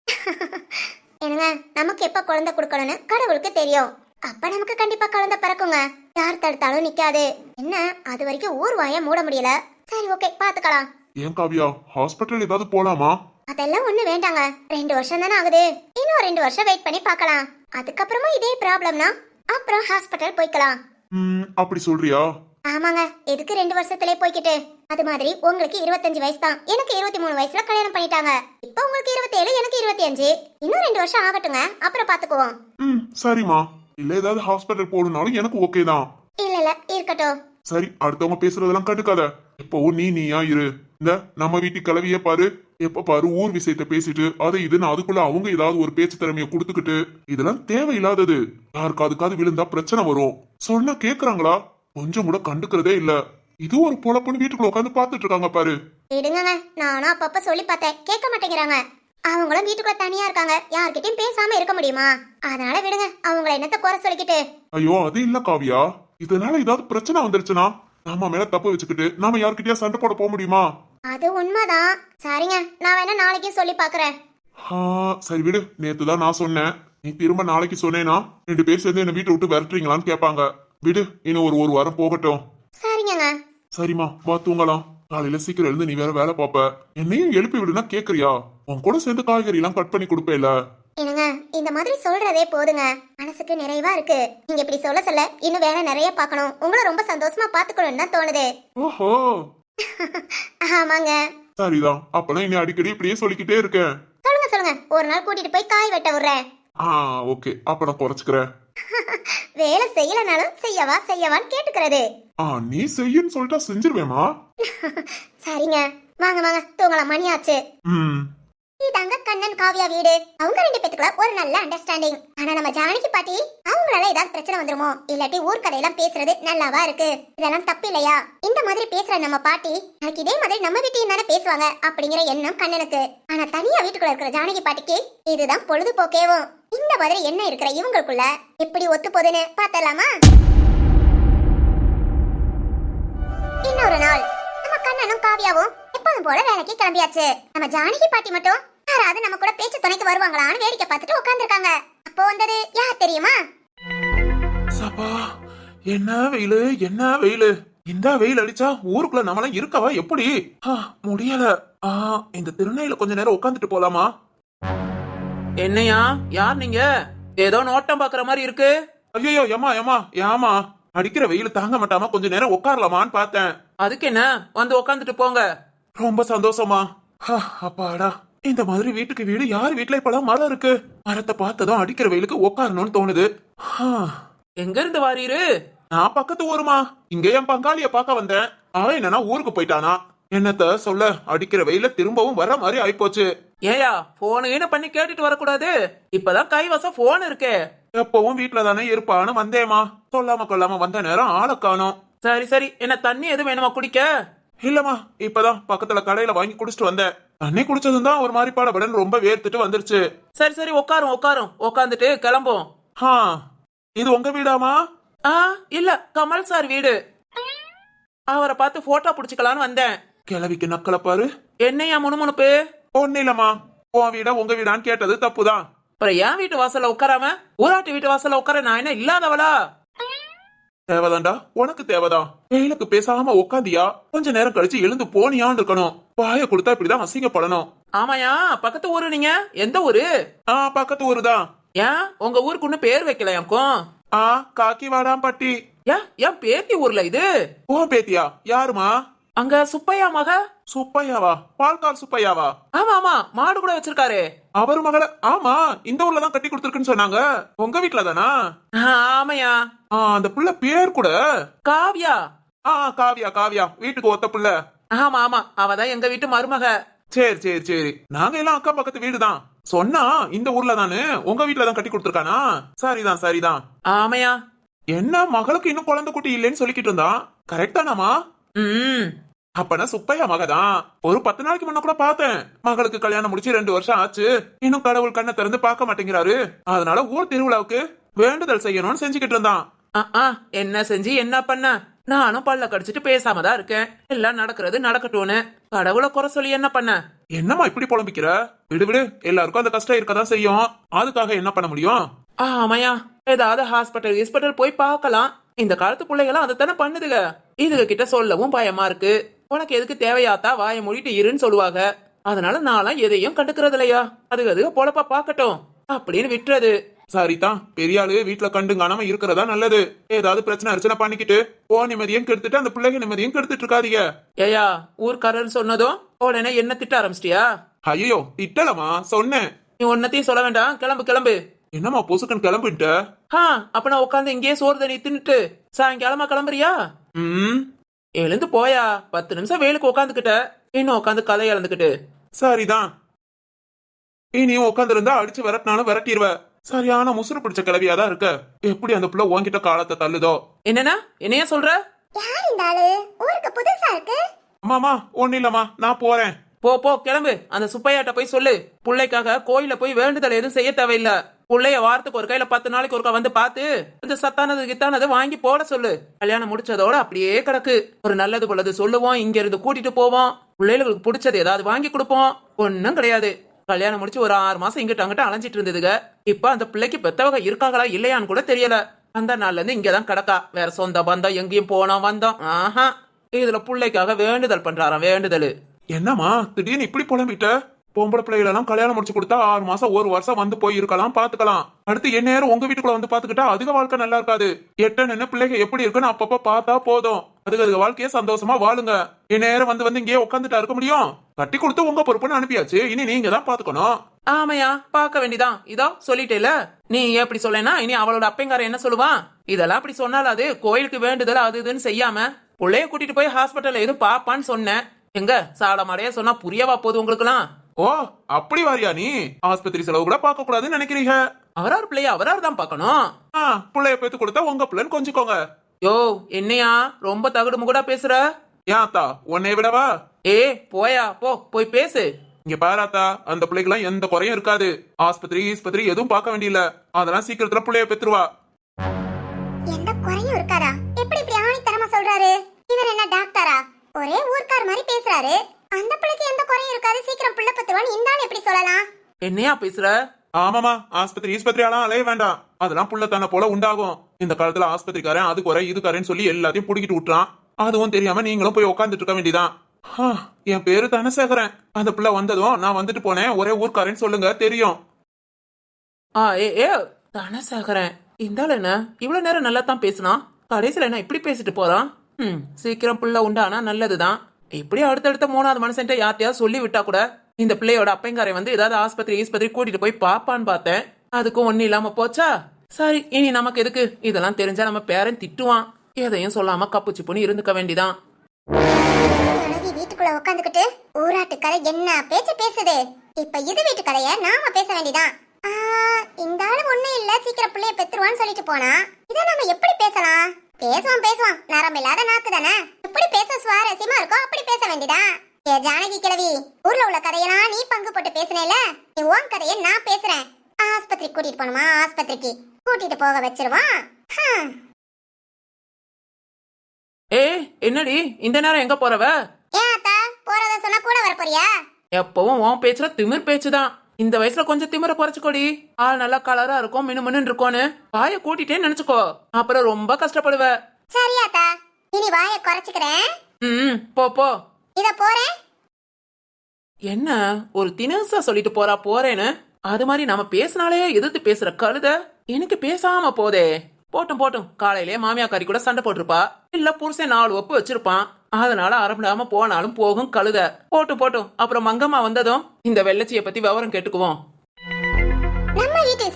என்னங்க நமக்கு எப்ப குழந்தை கொடுக்கணும்னு கடவுளுக்கு தெரியும். அப்ப நமக்கு கண்டிப்பா குழந்தை பிறக்குங்க. யார் தடுத்தாலும் நிக்காது. என்ன அது வரைக்கும் ஊர் வாய மூட முடியல. சரி ஓகே பாத்துக்கலாம். ஏன் காவியா ஹாஸ்பிட்டல் ஏதாவது போலாமா? அதெல்லாம் ஒண்ணு வேண்டாங்க. ரெண்டு வருஷம் தானே ஆகுது. இன்னும் ரெண்டு வருஷம் வெயிட் பண்ணி பார்க்கலாம் அதுக்கப்புறமா இதே ப்ராப்ளம்னா அப்புறம் ஹாஸ்பிட்டல் போய்க்கலாம். அப்படி சொல்றியா? ஆமாங்க எதுக்கு ரெண்டு வருஷத்திலே போய்க்கிட்டு? அது மாதிரி உங்களுக்கு இருபத்தஞ்சு வயசு தான் எனக்கு இருபத்தி மூணு வயசுல கல்யாணம் பண்ணிட்டாங்க. இப்போ உங்களுக்கு இருபத்தேழு எனக்கு இருபத்தி அஞ்சு இன்னும் ரெண்டு வருஷம் ஆகட்டுங்க. அப்புறம் பாத்துக்குவோம். ம் சரிம்மா. இல்ல ஏதாவது ஹாஸ்பிட்டல் போகணும்னாலும் எனக்கு ஓகே தான். இல்ல இல்ல இருக்கட்டும். சரி அடுத்தவங்க பேசுறதெல்லாம் கண்டுக்காத. எப்பவும் நீ நீயா இரு. இந்த நம்ம வீட்டு கிளவிய பாரு. எப்ப பாரு ஊர் விஷயத்த பேசிட்டு அது இதுன்னு அதுக்குள்ள அவங்க ஏதாவது ஒரு பேச்சு திறமைய கொடுத்துக்கிட்டு இதெல்லாம் தேவையில்லாதது. யாருக்கு அதுக்காவது விழுந்தா பிரச்சனை வரும். சொன்னா கேக்குறாங்களா? கொஞ்சம் கூட கண்டுக்கிறதே இல்ல. இது ஒரு பொழப்புன்னு வீட்டுக்குள்ள உட்காந்து பாத்துட்டு இருக்காங்க பாரு. விடுங்கங்க நானும் அப்பப்ப சொல்லி பார்த்தேன். கேட்க மாட்டேங்கிறாங்க. அவங்களும் வீட்டுக்குள்ள தனியா இருக்காங்க. யார்கிட்டயும் பேசாம இருக்க முடியுமா? அதனால விடுங்க அவங்கள என்னத்த குறை சொல்லிக்கிட்டு? ஐயோ அது இல்ல காவியா. இதனால ஏதாவது பிரச்சனை வந்துருச்சுன்னா நாம மேல தப்பு வச்சுக்கிட்டு நாம யார்கிட்டயா சண்டை போட போக முடியுமா? அது உண்மைதான். சரிங்க நான் வேணா நாளைக்கு சொல்லி பாக்குறேன் சரி விடு. நேத்து தான் நான் சொன்னேன். நீ திரும்ப நாளைக்கு சொன்னேனா? ரெண்டு பேர் சேர்ந்து என்ன வீட்டை விட்டு விரட்டுறீங்களான்னு கேட்பாங்க. விடு இன்னும் ஒரு ஒரு வாரம் போகட்டும். சரிங்கங்க. சரிம்மா வா தூங்கலாம். காலையில சீக்கிரம் எழுந்து நீ வேற வேலை பாப்ப. என்னையும் எழுப்பி விடுனா கேக்குறியா? உன் கூட சேர்ந்து காய்கறி எல்லாம் கட் பண்ணி கொடுப்பேல. என்னங்க இந்த மாதிரி சொல்றதே போதுங்க. மனசுக்கு நிறைவா இருக்கு. நீங்க இப்படி சொல்ல சொல்ல இன்னும் வேலை நிறைய பார்க்கணும். உங்களை ரொம்ப சந்தோஷமா பாத்துக்கணும்னு தான் தோணுது. ஓஹோ. ஆமாங்க. சரிதான். அப்பெல்லாம் இனி அடிக்கடி இப்படியே சொல்லிக்கிட்டே இருக்கேன். சொல்லுங்க சொல்லுங்க. ஒரு நாள் கூட்டிட்டு போய் காய் வெட்ட விடுறேன். ஆ ஓகே. அப்ப நான் குறைச்சுக்கிறேன். வேலை செய்யலனாலும் செய்யவா செய்யவான்னு கேட்டுக்கிறது. ஆ நீ செய்யுன்னு சொல்லிட்டா செஞ்சிருவேமா சரிங்க. வாங்க வாங்க. தூங்கலாம். மணி ஆச்சு. ம். இதாங்க கண்ணன் காவியா வீடு. அவங்க ரெண்டு பேத்துக்குள்ள ஒரு நல்ல அண்டர்ஸ்டாண்டிங் ஆனா நம்ம ஜானகி பாட்டி அவங்களால ஏதாவது பிரச்சனை வந்துருமோ? இல்லாட்டி ஊர் கதையெல்லாம் பேசுறது நல்லாவா இருக்கு? இதெல்லாம் தப்பு இல்லையா? இந்த மாதிரி பேசுற நம்ம பாட்டி நாளைக்கு இதே மாதிரி நம்ம வீட்டையும் தானே பேசுவாங்க அப்படிங்கிற எண்ணம் கண்ணனுக்கு. ஆனா தனியா வீட்டுக்குள்ள இருக்கிற ஜானகி பாட்டிக்கு இதுதான் பொழுதுபோக்கேவும். இந்த மாதிரி என்ன இருக்கிற இவங்களுக்குள்ள? எப்படி ஒத்து போகுதுன்னு பார்த்தலாமா இன்னொரு நாள் நம்ம கண்ணனும் காவியாவும் எப்போதும் போல வேலைக்கு கிளம்பியாச்சு. நம்ம ஜானகி பாட்டி மட்டும் யாராவது நம்ம கூட பேச்சு துணைக்கு வருவாங்களான்னு வேடிக்கை பார்த்துட்டு உட்காந்துருக்காங்க அப்போ வந்தது யார் தெரியுமா? சபா என்ன வெயிலு என்ன வெயிலு? இந்த வெயில் அடிச்சா ஊருக்குள்ள நம்மளாம் இருக்கவா எப்படி? ஆ, முடியல. இந்த திருநெல்வேலியில கொஞ்ச நேரம் உட்காந்துட்டு போலாமா? என்னையா? யார் நீங்க? ஏதோ நோட்டம் பாக்குற மாதிரி இருக்கு. ஐயோ ஏமா ஏமா ஏமா அடிக்கிற வெயில் தாங்க மாட்டாம? கொஞ்ச நேரம் உட்காரலாமான்னு பார்த்தேன். அதுக்கு என்ன? வந்து உட்காந்துட்டு போங்க. ரொம்ப சந்தோஷமா. அப்பாடா. இந்த மாதிரி வீட்டுக்கு வீடு யார் வீட்ல இப்பெல்லாம் மரம் இருக்கு? மரத்தை பார்த்ததும் அடிக்கிற வெயிலுக்கு உட்காரணும்னு தோணுது. எங்க இருந்து வாரீரு? நான் பக்கத்து ஊருமா. இங்க என் பங்காளிய பார்க்க வந்தேன். அவன் என்னன்னா ஊருக்கு போயிட்டானா? என்னத்த சொல்ல அடிக்கிற வெயில திரும்பவும் வர மாதிரி ஆயிப்போச்சு. ஏயா போனு பண்ணி கேட்டுட்டு வரக்கூடாது. இப்பதான் கைவசம் போன் இருக்கே. எப்பவும் வீட்டுல தானே இருப்பான்னு வந்தேமா சொல்லாம கொள்ளாம வந்த நேரம் ஆளை காணோம். சரி சரி. என்ன தண்ணி எதுவும் வேணுமா குடிக்க? இல்லம்மா இப்பதான் பக்கத்துல கடையில வாங்கி குடிச்சிட்டு வந்தேன். தண்ணி குடிச்சதும் தான் ஒரு மாதிரி பாடபடன்னு ரொம்ப வேர்த்துட்டு வந்துருச்சு. சரி சரி. உட்காரும் உட்காரும். உட்காந்துட்டு கிளம்பும் ஹா இது உங்க வீடாமா ஆ இல்ல. கமல் சார் வீடு. அவரை பார்த்து போட்டோ புடிச்சுக்கலான்னு வந்தேன். கிளவிக்கு நக்கலை பாரு. என்னையா முணுமுணுப்பு? ஒண்ணு இல்லம்மா உன் வீடா உங்க வீடான்னு கேட்டது தப்புதான் அப்புறம் என் வீட்டு வாசல்ல உட்காராம ஊராட்டி வீட்டு வாசல்ல உட்கார நான் என்ன இல்லாதவளா? தேவைதான்டா உனக்கு தேவைதான் வெயிலுக்கு பேசாம உக்காந்தியா? கொஞ்ச நேரம் கழிச்சு எழுந்து போனியான்னு இருக்கணும். வாய கொடுத்தா இப்படிதான் அசிங்கப்படணும். ஆமாயா பக்கத்து ஊரு நீங்க? எந்த ஊரு? ஆ பக்கத்து ஊரு தான் ஏன்? உங்க ஊருக்கு ஒன்னும் பேர் வைக்கலையாக்கும் ஆ காக்கி வாடாம்பட்டி ஏன்? ஏன் பேத்தி ஊர்ல இது? ஓ பேத்தியா? யாருமா? அங்க சுப்பையா மக? சுப்பையாவா? பால்கால் சுப்பையாவா? ஆமா ஆமா. மாடு கூட வச்சிருக்காரு. அவர் மகள ஆமா இந்த ஊர்ல தான் கட்டி கொடுத்துருக்குன்னு சொன்னாங்க. உங்க வீட்டுல தானா? ஆமாயா. ஆ அந்த புள்ள பேர் கூட? காவ்யா. ஆ காவியா காவியா. வீட்டுக்கு ஒத்த புள்ள. ஆமா ஆமா. அவதான் எங்க வீட்டு மருமக. சரி சரி சரி. நாங்க எல்லாம் அக்கம் பக்கத்து வீடு தான். சொன்னா இந்த ஊர்ல தானே? உங்க வீட்டுல தான் கட்டி கொடுத்துருக்கானா? சரிதான் சரிதான். ஆமையா. என்ன மகளுக்கு இன்னும் குழந்தை குட்டி இல்லைன்னு சொல்லிக்கிட்டு இருந்தான் கரெக்டானாமா ம். அப்பனா சுப்பையா மகதான். ஒரு பத்து நாளைக்கு முன்ன கூட பார்த்தேன். மகளுக்கு கல்யாணம் முடிச்சு ரெண்டு வருஷம் ஆச்சு. இன்னும் கடவுள் கண்ணை திறந்து பார்க்க மாட்டேங்கிறாரு. அதனால ஊர் திருவிழாவுக்கு வேண்டுதல் செய்யணும்னு செஞ்சுக்கிட்டு இருந்தான். ஆ, ஆ, என்ன செஞ்சு என்ன பண்ண? நானும் பல்ல கடிச்சிட்டு பேசாம தான் இருக்கேன். எல்லாம் நடக்கிறது நடக்கட்டும்னு. கடவுளை குறை சொல்லி என்ன பண்ண? என்னம்மா இப்படி புலம்பிக்கிற? விடு விடு. எல்லாருக்கும் அந்த கஷ்டம் இருக்கதான் செய்யும். அதுக்காக என்ன பண்ண முடியும்? ஆமையா ஏதாவது ஹாஸ்பிட்டல் ஹாஸ்பிட்டல் போய் பார்க்கலாம். இந்த காலத்து பிள்ளைகளாம் அதைத்தானே பண்ணுதுக. இதுக கிட்ட சொல்லவும் பயமா இருக்கு. உனக்கு எதுக்கு தேவையாத்தா வாயை மூடிட்டு இருன்னு சொல்லுவாங்க. அதனால நான்லாம் எதையும் கண்டுக்கிறது இல்லையா அதுக்கு அதுக பொழப்பா பார்க்கட்டும். அப்படின்னு விட்டுறது. சரிதான். பெரிய ஆளு வீட்டுல கண்டு காணாம இருக்கிறதா நல்லது. ஏதாவது பிரச்சனை அர்ச்சனை பண்ணிக்கிட்டு ஓ நிம்மதியும் கெடுத்துட்டு அந்த பிள்ளைங்க நிம்மதியும் கெடுத்துட்டு இருக்காதீங்க. ஏயா ஊர்க்காரர் சொன்னதும் உடனே என்ன திட்ட ஆரம்பிச்சிட்டியா? ஐயோ திட்டலமா? சொன்னேன். நீ ஒன்னத்தையும் சொல்ல வேண்டாம். கிளம்பு கிளம்பு. என்னம்மா பொசுக்கன் கிளம்பிட்ட? அப்ப நான் உட்காந்து இங்கேயே சோறு தண்ணி தின்னுட்டு சாயங்காலமா கிளம்புறியா? ம். எழுந்து போயா? பத்து நிமிஷம் வெயிலுக்கு உட்காந்துக்கிட்ட இன்னும் உட்காந்து கதை இழந்துக்கிட்டு சரிதான். இனி உட்காந்து இருந்தா அடிச்சு விரட்டினாலும் விரட்டிடுவ சரியான முசுறு பிடிச்ச கிளவியாதான் இருக்க. எப்படி அந்த புள்ள உன்கிட்ட காலத்தை தள்ளுதோ? என்னன்னா என்னையா சொல்ற? யார் இந்த ஆளு? ஊருக்கு புதுசா இருக்கு? அம்மாமா ஒண்ணு இல்லம்மா. நான் போறேன். போ போ கிளம்பு. அந்த சுப்பையாட்ட போய் சொல்லு. புள்ளைக்காக கோயில போய் வேண்டுதல் எதுவும் செய்ய தேவையில்ல. பிள்ளைய வாரத்துக்கு ஒரு கையில பத்து நாளைக்கு ஒருக்கா வந்து பார்த்து இந்த சத்தானது கித்தானது வாங்கி போட சொல்லு. கல்யாணம் முடிச்சதோட அப்படியே கிடக்கு. ஒரு நல்லது போலது சொல்லுவோம் இங்க இருந்து கூட்டிட்டு போவோம். பிள்ளைகளுக்கு பிடிச்சது ஏதாவது வாங்கி கொடுப்போம். ஒன்னும் கிடையாது. கல்யாணம் முடிச்சு ஒரு ஆறு மாசம் இங்கிட்ட அங்கிட்ட அலைஞ்சிட்டு இருந்ததுங்க. இப்ப அந்த பிள்ளைக்கு பெத்தவங்க இருக்காங்களா இல்லையான்னு கூட தெரியல. அந்த நாள்ல இருந்து இங்கதான் கிடக்கா. வேற சொந்த பந்தம் எங்கேயும் போனோம் வந்தோம். ஆஹா. இதுல பிள்ளைக்காக வேண்டுதல் பண்றாராம் வேண்டுதல். என்னம்மா திடீர்னு இப்படி புலம்பிட்ட? பொம்பளை பிள்ளைகளெல்லாம் கல்யாணம் முடிச்சு கொடுத்தா ஆறு மாசம் ஒரு வருஷம் வந்து போய் இருக்கலாம் பாத்துக்கலாம். அடுத்து என் நேரம் உங்க வீட்டுக்குள்ள வந்து பாத்துக்கிட்டா அதிக வாழ்க்கை நல்லா இருக்காது. எட்ட நின்று பிள்ளைங்க எப்படி இருக்குன்னு அப்பப்ப பார்த்தா போதும். அதுக்கு அதுக்கு வாழ்க்கையே சந்தோஷமா வாழுங்க. என் நேரம் வந்து வந்து இங்கேயே உட்காந்துட்டா இருக்க முடியும்? கட்டி கொடுத்து உங்க பொறுப்புன்னு அனுப்பியாச்சு. இனி நீங்க தான் பாத்துக்கணும். ஆமையா பார்க்க வேண்டிதான். இதோ சொல்லிட்டேல. நீ எப்படி சொல்லேனா இனி அவளோட அப்பங்கார என்ன சொல்லுவான் இதெல்லாம் அப்படி சொன்னாலும் அது கோயிலுக்கு வேண்டுதல் அது இதுன்னு செய்யாம பிள்ளைய கூட்டிட்டு போய் ஹாஸ்பிட்டல்ல எதுவும் பாப்பான்னு சொன்னேன். எங்க சாட சொன்னா புரியவா போகுது உங்களுக்குலாம் ஓ அப்படி வாரியா நீ? ஆஸ்பத்திரி செலவு கூட பார்க்க கூடாதுன்னு நினைக்கிறீங்க. அவரார் பிள்ளைய அவரார் தான் பார்க்கணும். ஆ பிள்ளைய பேத்து கொடுத்தா உங்க பிள்ளைன்னு கொஞ்சிக்கோங்க. யோ என்னையா ரொம்ப தகுடு முகுடா பேசுற? ஏன் அத்தா உன்னை விடவா? ஏ போயா போ போய் பேசு. இங்க பாராத்தா அந்த பிள்ளைக்கெல்லாம் எந்த குறையும் இருக்காது. ஆஸ்பத்திரி ஈஸ்பத்திரி எதுவும் பார்க்க வேண்டியல அதெல்லாம் சீக்கிரத்துல பிள்ளைய பெத்துருவா. எந்த குறையும் இருக்காரா எப்படி இப்படி ஆணித்தரமா சொல்றாரு? இவர் என்ன டாக்டரா? ஒரே ஊர்க்கார் மாதிரி பேசுறாரு. அந்த பிள்ளைக்கு எந்த குறையும் இருக்காது. சீக்கிரம் பிள்ளை பத்துருவான்னு இந்த ஆள் எப்படி சொல்லலாம்? என்னையா பேசுற? ஆமாமா ஆஸ்பத்திரி ஈஸ்பத்திரியாலாம் அலைய வேண்டாம். அதெல்லாம் புள்ளத்தான போல உண்டாகும். இந்த காலத்துல ஆஸ்பத்திரிக்காரன் அது குறை இது குறைன்னு சொல்லி எல்லாத்தையும் புடிக்கிட்டு விட்டுறான். அதுவும் தெரியாம நீங்களும் போய் உட்காந்துட்டு இருக்க வேண்டியதான் ஹா, என் பேரு தனசேகரன் அந்த பிள்ளை வந்ததும் நான் வந்துட்டு போனேன். ஒரே ஊர்க்காரன்னு சொல்லுங்க தெரியும். ஆ ஏ ஏ தனசாகரன் இந்த ஆள் என்ன? இவ்வளவு நேரம் நல்லா தான் பேசினான் கடைசியில் என்ன இப்படி பேசிட்டு போறான்? ம் சீக்கிரம் புள்ள உண்டானா நல்லதுதான். இப்படி அடுத்தடுத்த மூணாவது மனுஷன்ட்ட யார்ட்டையாவது சொல்லி விட்டா கூட இந்த பிள்ளையோட அப்பங்காரன் வந்து ஏதாவது ஆஸ்பத்திரி ஈஸ்பத்திரி கூட்டிட்டு போய் பாப்பான்னு பார்த்தேன். அதுக்கும் ஒன்னும் இல்லாம போச்சா? சரி இனி நமக்கு எதுக்கு? இதெல்லாம் தெரிஞ்சா நம்ம பேரன் திட்டுவான். எதையும் சொல்லாம கப்பு பண்ணி இருந்துக்க வேண்டிதான். வீட்டுக்குள்ள உட்காந்துக்கிட்டு ஊராட்டு கதை என்ன பேச்சு பேசுது? இப்ப இது வீட்டு கதைய நாம பேச வேண்டியதான் ஆ, இந்த ஆளு ஒண்ணும் இல்ல சீக்கிரம் பிள்ளைய பெத்து சொல்லிட்டு போனா. இதை நாம எப்படி பேசலாம்? பேசுவான் பேசுவான். நரம்பில்லாத நாக்கு தானே? எப்படி பேச சுவாரஸ்யமா இருக்கோ அப்படி பேச வேண்டியதா? ஏ ஜானகி கிழவி ஊர்ல உள்ள கதையெல்லாம் நீ பங்கு போட்டு பேசுனேல நீ உன் கதையை நான் பேசுறேன். ஆஸ்பத்திரி கூட்டிட்டு போணுமா ஆஸ்பத்திரிக்கு? கூட்டிட்டு போக வச்சிருவான். ஏ என்னடி இந்த நேரம் எங்க போறவ? ஏன் அத்தா போறத சொன்னா கூட வர போறியா எப்பவும் உன் பேச்சுல திமிர் பேச்சுதான். இந்த வயசுல கொஞ்சம் திமிர குறைச்சுக்கோடி. ஆள் நல்லா கலரா இருக்கும் மினு மினுன்னு இருக்கும்னு. வாய கூட்டிட்டே நினைச்சுக்கோ. அப்புறம் ரொம்ப கஷ்டப்படுவ சரி அத்தா. இனி வாயை குறைச்சுக்கிறேன். ம் போ போ. இத போறேன். என்ன ஒரு தினசா சொல்லிட்டு போறா போறேன்னு? அது மாதிரி நாம பேசினாலே எதிர்த்து பேசுற கழுத. எனக்கு பேசாம போதே. போட்டும் போட்டும். காலையிலே மாமியாக்காரி கூட சண்டை போட்டிருப்பா. இல்ல புருஷன் நாலு ஒப்பு வச்சிருப்பான். அதனால அரம்பிடாம போனாலும் போகும் கழுத. போட்டும் போட்டும். அப்புறம் மங்கம்மா வந்ததும் இந்த வெள்ளச்சிய பத்தி விவரம் கேட்டுக்குவோம்.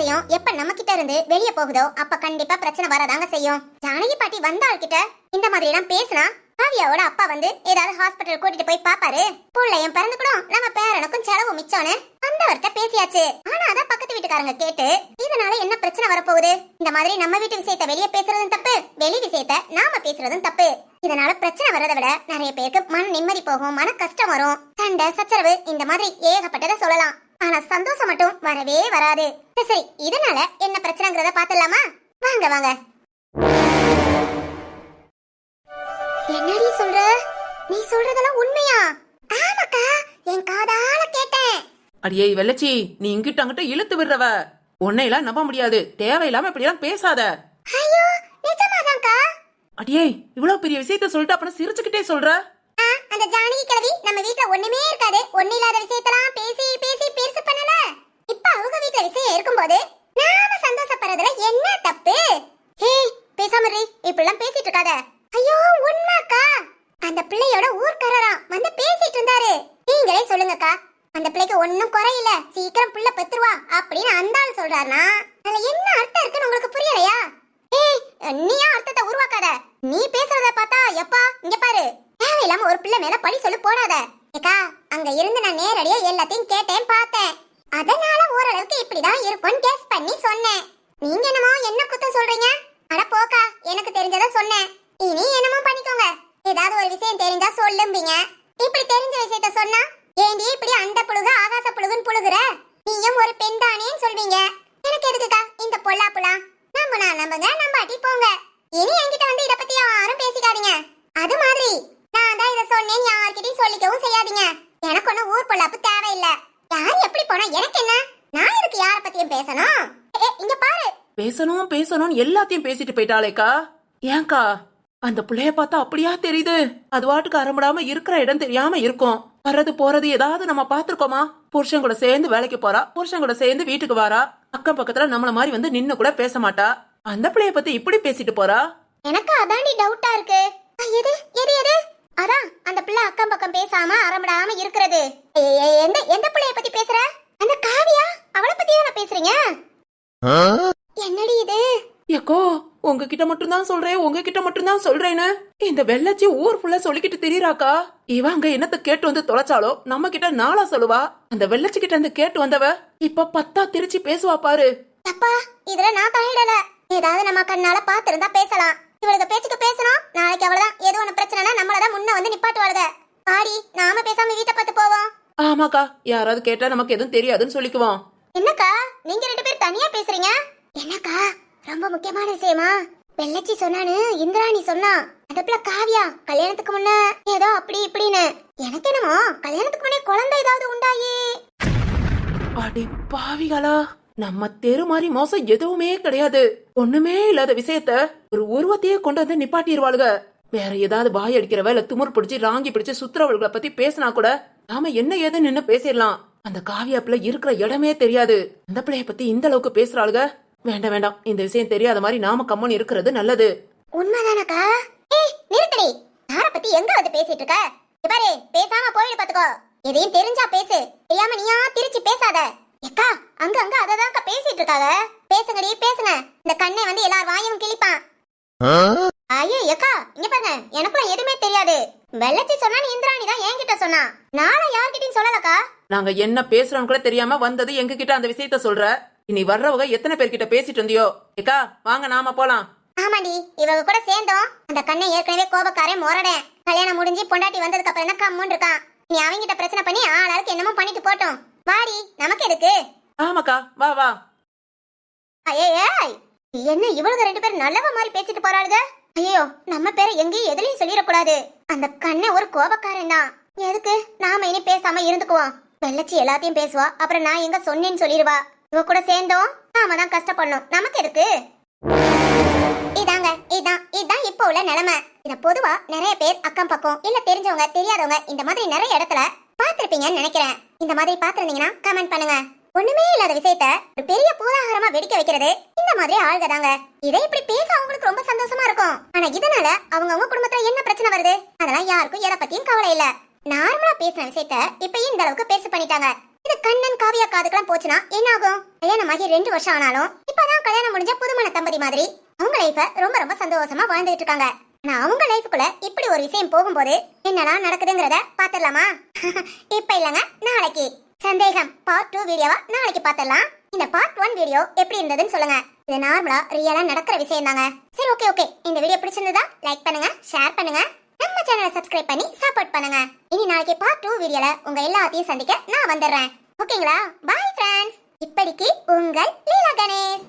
விஷயம் எப்ப நம்ம கிட்ட இருந்து வெளிய போகுதோ அப்ப கண்டிப்பா பிரச்சனை வரதாங்க செய்யும். ஜானகி பாட்டி வந்த ஆள்கிட்ட இந்த மாதிரி எல்லாம் பேசினா காவியாவோட அப்பா வந்து ஏதாவது ஹாஸ்பிட்டல் கூட்டிட்டு போய் பாப்பாரு? புள்ளையும் பிறந்துக்கணும். நம்ம பேரனுக்கும் செலவு மிச்சம்னு வந்தவர்கிட்ட பேசியாச்சு. ஆனா அதான் பக்கத்து வீட்டுக்காரங்க கேட்டு இதனால என்ன பிரச்சனை வரப்போகுது? இந்த மாதிரி நம்ம வீட்டு விஷயத்த வெளிய பேசுறதும் தப்பு வெளி விஷயத்த நாம பேசுறதும் தப்பு. இதனால பிரச்சனை வரதை விட நிறைய பேருக்கு மன நிம்மதி போகும் மன கஷ்டம் வரும். சண்டை சச்சரவு இந்த மாதிரி ஏகப்பட்டதை சொல்லலாம். ஆனா சந்தோஷம் மட்டும் வரவே வராது. சரி, இதனால என்ன பிரச்சனைங்கிறத பாத்துடலாமா வாங்க வாங்க. என்னடி சொல்ற? நீ சொல்றதெல்லாம் உண்மையா? ஆமாக்கா என் காதால கேட்டேன். அடியே வெள்ளச்சி நீ இங்கிட்ட அங்கிட்ட இழுத்து விடுறவ. உன்னையெல்லாம் நம்ப முடியாது. தேவையில்லாம இப்படியெல்லாம் பேசாத. ஐயோ நிஜமாதான்க்கா? அடியே இவ்வளவு பெரிய விஷயத்த சொல்லிட்டு அப்புறம் சிரிச்சுக்கிட்டே சொல்ற? அந்த ஜானகி கிழவி நம்ம வீட்ல ஒண்ணுமே இருக்காது. ஒண்ணு இல்லாத விஷயத்தெல்லாம் பேசி பேசி பெருசு பண்ணல. இப்ப அவங்க வீட்ல விஷயம் இருக்கும்போது நாம சந்தோஷப்படுறதுல என்ன தப்பு? ஹே பேசாம ரே இப்படிலாம் பேசிட்டு இருக்காத. ஐயோ உண்மைக்கா அந்த பிள்ளையோட ஊர்க்காரரா வந்து பேசிட்டு இருந்தாரு. நீங்களே சொல்லுங்கக்கா. அந்த பிள்ளைக்கு ஒன்னும் குறையில சீக்கிரம் பிள்ளை பெத்துருவா அப்படின்னு அந்த ஆள் சொல்றாருனா அதுல என்ன அர்த்தம் இருக்குன்னு உங்களுக்கு புரியலையா? ஏய் நீயா அர்த்தத்தை உருவாக்காத? நீ பேசுறத பார்த்தா எப்பா இங்க பாரு. தேவையில்லாம ஒரு பிள்ளை மேல பழி சொல்லி போடாத. ஏக்கா அங்க இருந்து நான் நேரடியா எல்லாத்தையும் கேட்டேன் பார்த்தேன். அதனால ஓரளவுக்கு இப்படிதான் இருக்கும்னு கேஸ் பண்ணி சொன்னேன். நீங்க என்னமோ என்ன குத்தம் சொல்றீங்க? அட போக்கா எனக்கு தெரிஞ்சத சொன்னேன். இனி என்னமோ பண்ணிக்கோங்க. ஏதாவது ஒரு விஷயம் தெரிஞ்சா சொல்லும்பீங்க. இப்படி தெரிஞ்ச விஷயத்த சொன்னா ஏண்டி இப்படி அந்த புழுக ஆகாச புழுகுன்னு புழுகுற? நீயும் ஒரு பெண் தானேன்னு சொல்வீங்க எனக்கு எதுக்குக்கா இந்த பொல்லா புலா நம்புனா நம்புங்க நம்பாட்டி போங்க. இனி என்கிட்ட வந்து இத பத்தி யாரும் பேசிக்காதீங்க. அது மாதிரி நான் தான் இத சொன்னேன் யார்கிட்டயும் சொல்லிக்கவும் செய்யாதீங்க. எனக்கு ஒன்னும் ஊர் பொல்லாப்பு தேவையில்ல. யார் எப்படி போனா எனக்கு என்ன? நான் இதுக்கு யார பத்தியும் பேசணும்? இங்க பாரு. பேசணும் பேசணும் எல்லாத்தையும் பேசிட்டு போயிட்டாளேக்கா. ஏன்க்கா அந்த புள்ளைய பார்த்தா அப்படியா தெரியுது? அது வாட்டுக்கு அரம்படாம இருக்கிற இடம் தெரியாம இருக்கும். வர்றது போறது ஏதாவது நம்ம பாத்திருக்கோமா புருஷன் கூட சேர்ந்து வேலைக்கு போறா புருஷன் கூட சேர்ந்து வீட்டுக்கு வாரா. அக்கம் பக்கத்துல நம்மள மாதிரி வந்து நின்னு கூட பேச மாட்டா. அந்த பிள்ளைய பத்தி இப்படி பேசிட்டு போறா? எனக்கு அதாண்டி டவுட்டா இருக்கு. எது? எது எது? அதான் அந்த பிள்ளை அக்கம் பக்கம் பேசாம அரம்படாம இருக்கிறது. எந்த எந்த பிள்ளைய பத்தி பேசுற? அந்த காவியா? அவளை பத்தி தானே பேசுறீங்க? என்னடி இது? ஏக்கோ உங்ககிட்ட மட்டும்தான் சொல்றேன் உங்ககிட்ட மட்டும்தான் சொல்றேன்னு. இந்த வெள்ளச்சி ஊர் ஃபுல்லா சொல்லிக்கிட்டு திரியறாக்கா? இவ அங்க என்னத்த கேட்டு வந்து தொலைச்சாலோ? நம்ம கிட்ட நாளா சொல்லுவா. அந்த வெள்ளச்சி கிட்ட இருந்து கேட்டு வந்தவ இப்ப பத்தா திருச்சி பேசுவா பாரு. அப்பா இதுல நான் தலையிடல. ஏதாவது நம்ம கண்ணால பாத்திருந்தா பேசலாம். இவளுக்கு பேச்சுக்கு பேசணும். நாளைக்கு அவ்வளவுதான். ஏதோ ஒண்ணு பிரச்சனைனா நம்மளதான் முன்ன வந்து நிப்பாட்டுவாளுக. பாடி நாம பேசாம வீட்டை பார்த்து போவோம். ஆமாக்கா. யாராவது கேட்டா நமக்கு எதுவும் தெரியாதுன்னு சொல்லிக்குவோம். என்னக்கா? நீங்க ரெண்டு பேரும் தனியா பேசுறீங்க? என்னக்கா? ரொம்ப முக்கியமான விஷயமா? வெள்ளச்சி சொன்னானு இந்திராணி சொன்னா. அதுக்குள்ள காவியா கல்யாணத்துக்கு முன்ன ஏதோ அப்படி இப்படின்னு. எனக்கு என்னமோ கல்யாணத்துக்கு முன்னே குழந்தை ஏதாவது உண்டாயி. அடி பாவிகளா. நம்ம தெரு மாதிரி மோசம் எதுவுமே கிடையாது. ஒண்ணுமே இல்லாத விஷயத்த ஒரு உருவத்தையே கொண்டு வந்து நிப்பாட்டிடுவாளுக வேற ஏதாவது பாய் அடிக்கிறவ இல்ல துமுர் பிடிச்சி ராங்கி பிடிச்சு சுத்துறவர்களை பத்தி பேசினா கூட நாம என்ன ஏதுன்னு நின்னு பேசிடலாம். அந்த காவியாப்புல இருக்கிற இடமே தெரியாது. அந்த பிள்ளைய பத்தி இந்த அளவுக்கு பேசுறாளுக. வேண்டாம் வேண்டாம். இந்த விஷயம் தெரியாத மாதிரி நாம கம்மன் இருக்கிறது நல்லது. உண்மைதானக்கா? ஏய் நிறுத்தடி. யார பத்தி எங்க வந்து பேசிட்டு இருக்க? பாரு பேசாம போயிடு பாத்துக்கோ எதையும் தெரிஞ்சா பேசு. தெரியாம நீயா திருச்சி பேசாத. எக்கா அங்க அங்க அததான்க்கா பேசிட்டு இருக்காங்க. பேசுங்கடி பேசுங்க. இந்த கண்ணை வந்து எல்லார் வாயும் கிழிப்பான். ஐயோ எக்கா இங்க பாருங்க. எனக்குள்ள எதுவுமே தெரியாது. வெள்ளச்சி சொன்னா இந்திராணி தான் என்கிட்ட சொன்னா. நானும் யார்கிட்டயும் சொல்லலக்கா. நாங்க என்ன பேசுறோம் கூட தெரியாம வந்தது எங்க கிட்ட அந்த விஷயத்த சொல்ற. இனி வர்றவங்க எத்தனை பேர்கிட்ட பேசிட்டு இருந்தியோ? ஏக்கா வாங்க நாம போலாம். ஆமாடி இவங்க கூட சேர்ந்தோம். அந்த கண்ணை ஏற்கனவே கோபக்காரன் முரடேன். கல்யாணம் முடிஞ்சு பொண்டாட்டி வந்ததுக்கு அப்புறம் என்ன கம்முன்னு இருக்கான். நீ அவங்கிட்ட பிரச்சனை பண்ணி ஆளாளுக்கு என்னமோ பண்ணிட்டு போட்டோம். வாடி நமக்கு எதுக்கு? ஆமாக்கா வா வா. ஏய் என்ன இவளுங்க ரெண்டு பேரும் நல்லவ மாதிரி பேசிட்டு போறாளுங்க ஐயோ நம்ம பேரை எங்கேயும் எதுலயும் சொல்லிடக்கூடாது. அந்த கண்ணை ஒரு கோபக்காரன் தான். எதுக்கு? நாம இனி பேசாம இருந்துக்குவோம். வெள்ளச்சி எல்லாத்தையும் பேசுவா அப்புறம் நான் எங்க சொன்னேன்னு சொல்லிடுவா. இவ கூட சேர்ந்தோம் நாம தான் கஷ்டப்படணும். நமக்கு எதுக்கு? இதாங்க இதான் இதான் இப்போ உள்ள நிலைமை. இத பொதுவா நிறைய பேர் அக்கம் பக்கம் இல்ல தெரிஞ்சவங்க தெரியாதவங்க இந்த மாதிரி நிறைய இடத்துல பார்த்திருப்பீங்கன்னு நினைக்கிறேன். இந்த மாதிரி பார்த்திருந்தீங்கன்னா கமெண்ட் பண்ணுங்க. ஒண்ணுமே இல்லாத விஷயத்த ஒரு பெரிய பூதாகரமா வெடிக்க வைக்கிறது இந்த மாதிரி ஆளுங்க தாங்க இதை இப்படி பேச அவங்களுக்கு ரொம்ப சந்தோஷமா இருக்கும். ஆனா இதனால அவங்க அவங்க குடும்பத்துல என்ன பிரச்சனை வருது? அதெல்லாம் யாருக்கும் எதை பத்தியும் கவலை இல்ல. நார்மலா பேசின விஷயத்த இப்ப இந்த அளவுக்கு பேச பண்ணிட்டாங்க. இது கண்ணன் காவியா காதுக்கெல்லாம் போச்சுன்னா என்ன ஆகும்? கல்யாணம் ஆகி ரெண்டு வருஷம் ஆனாலும் இப்பதான் கல்யாணம் முடிஞ்ச புதுமண தம்பதி மாதிரி அவங்க லைஃப ரொம்ப ரொம்ப சந்தோஷமா வாழ்ந்துட்டு இருக்காங்க. ஆனா அவங்க லைஃபுக்குள்ள இப்படி ஒரு விஷயம் போகும்போது என்னதான் நடக்குதுங்கிறத பாத்துடலாமா இப்ப இல்லங்க நாளைக்கு. சந்தேகம் பார்ட் டூ வீடியோவா? நாளைக்கு பாத்துடலாம் இந்த பார்ட் ஒன் வீடியோ எப்படி இருந்ததுன்னு சொல்லுங்க. இது நார்மலா ரியலா நடக்கிற விஷயம் தாங்க சரி ஓகே ஓகே இந்த வீடியோ பிடிச்சிருந்ததா லைக் பண்ணுங்க ஷேர் பண்ணுங்க. நம்ம சேனலை சப்ஸ்கிரைப் பண்ணி சப்போர்ட் பண்ணுங்க. இனி நாளைக்கு பார்ட் டூ வீடியோல உங்க எல்லாத்தையும் சந்திக்க நான் வந்துடுறேன். ஓகேங்களா பாய் ஃப்ரெண்ட்ஸ் இப்படிக்கு உங்கள் லீலா கணேஷ்.